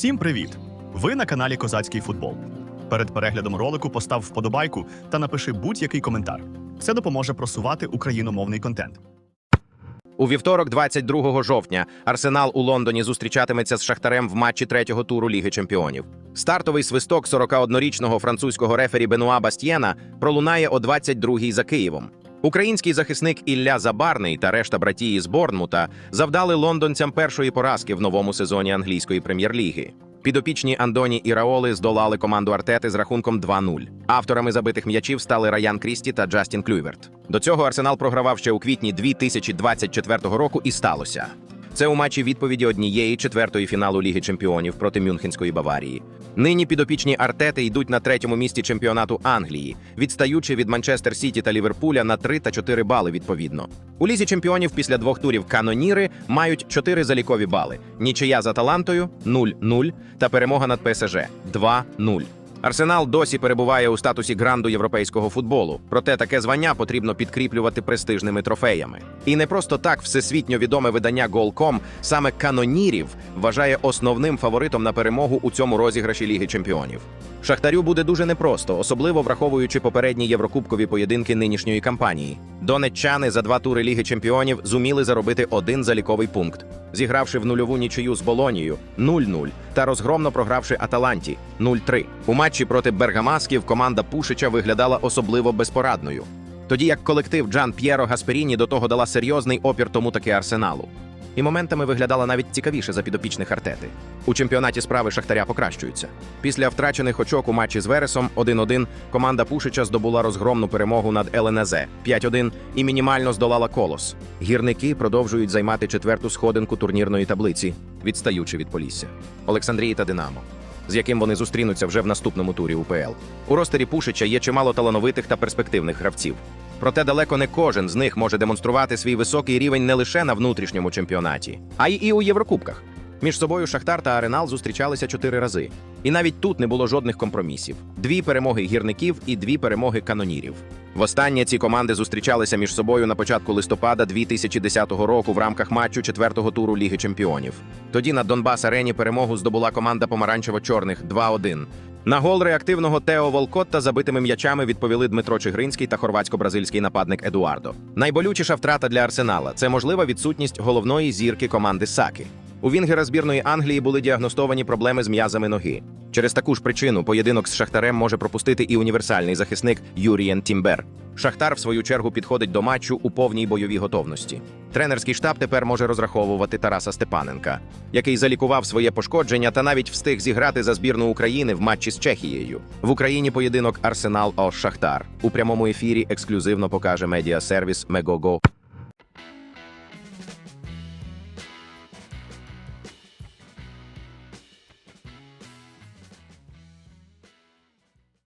Всім привіт! Ви на каналі Козацький футбол. Перед переглядом ролику постав вподобайку та напиши будь-який коментар. Це допоможе просувати україномовний контент. У вівторок, 22 жовтня, Арсенал у Лондоні зустрічатиметься з Шахтарем в матчі третього туру Ліги Чемпіонів. Стартовий свисток 41-річного французького рефері Бенуа Бастьєна пролунає о 22-й за Києвом. Український захисник Ілля Забарний та решта братії з Борнмута завдали лондонцям першої поразки в новому сезоні англійської прем'єр-ліги. Підопічні Андоні і Раоли здолали команду Артети з рахунком 2-0. Авторами забитих м'ячів стали Раян Крісті та Джастін Клюйверт. До цього Арсенал програвав ще у квітні 2024 року і сталося. Це у матчі відповіді однієї четвертої фіналу Ліги Чемпіонів проти Мюнхенської Баварії. Нині підопічні Артети йдуть на третьому місці чемпіонату Англії, відстаючи від Манчестер Сіті та Ліверпуля на 3 та 4 бали відповідно. У лізі чемпіонів після двох турів каноніри мають 4 залікові бали: нічия за талантою 0-0 та перемога над ПСЖ 2-0. Арсенал досі перебуває у статусі гранду європейського футболу, проте таке звання потрібно підкріплювати престижними трофеями. І не просто так всесвітньо відоме видання Голком саме канонірів вважає основним фаворитом на перемогу у цьому розіграші Ліги Чемпіонів. Шахтарю буде дуже непросто, особливо враховуючи попередні єврокубкові поєдинки нинішньої кампанії. Донеччани за два тури Ліги Чемпіонів зуміли заробити один заліковий пункт, зігравши в нульову нічию з Болонією 0-0 та розгромно програвши Аталанті 0-3. У матчі проти Бергамасків команда Пушича виглядала особливо безпорадною. Тоді як колектив Джан П'єро Гасперіні до того дала серйозний опір тому таки арсеналу. І моментами виглядала навіть цікавіше за підопічних артети. У чемпіонаті справи Шахтаря покращуються. Після втрачених очок у матчі з Вересом 1-1 команда Пушича здобула розгромну перемогу над ЛНЗ 5-1 і мінімально здолала колос. Гірники продовжують займати четверту сходинку турнірної таблиці, відстаючи від Полісся. Олександрії та Динамо. З яким вони зустрінуться вже в наступному турі УПЛ. У ростері Пушича є чимало талановитих та перспективних гравців. Проте далеко не кожен з них може демонструвати свій високий рівень не лише на внутрішньому чемпіонаті, а й і у Єврокубках. Між собою Шахтар та Аренал зустрічалися чотири рази. І навіть тут не було жодних компромісів: дві перемоги гірників і дві перемоги канонірів. Востаннє ці команди зустрічалися між собою на початку листопада 2010 року в рамках матчу четвертого туру Ліги Чемпіонів. Тоді на Донбас Арені перемогу здобула команда помаранчево-чорних 2-1. На гол реактивного Тео Волкотта забитими м'ячами відповіли Дмитро Чигринський та хорватсько-бразильський нападник Едуардо. Найболючіша втрата для Арсенала це можлива відсутність головної зірки команди Саки. У Вінгера збірної Англії були діагностовані проблеми з м'язами ноги. Через таку ж причину поєдинок з Шахтарем може пропустити і універсальний захисник Юрієн Тімбер. Шахтар, в свою чергу, підходить до матчу у повній бойовій готовності. Тренерський штаб тепер може розраховувати Тараса Степаненка, який залікував своє пошкодження та навіть встиг зіграти за збірну України в матчі з Чехією. В Україні поєдинок Арсенал О Шахтар у прямому ефірі ексклюзивно покаже медіасервіс Мегого.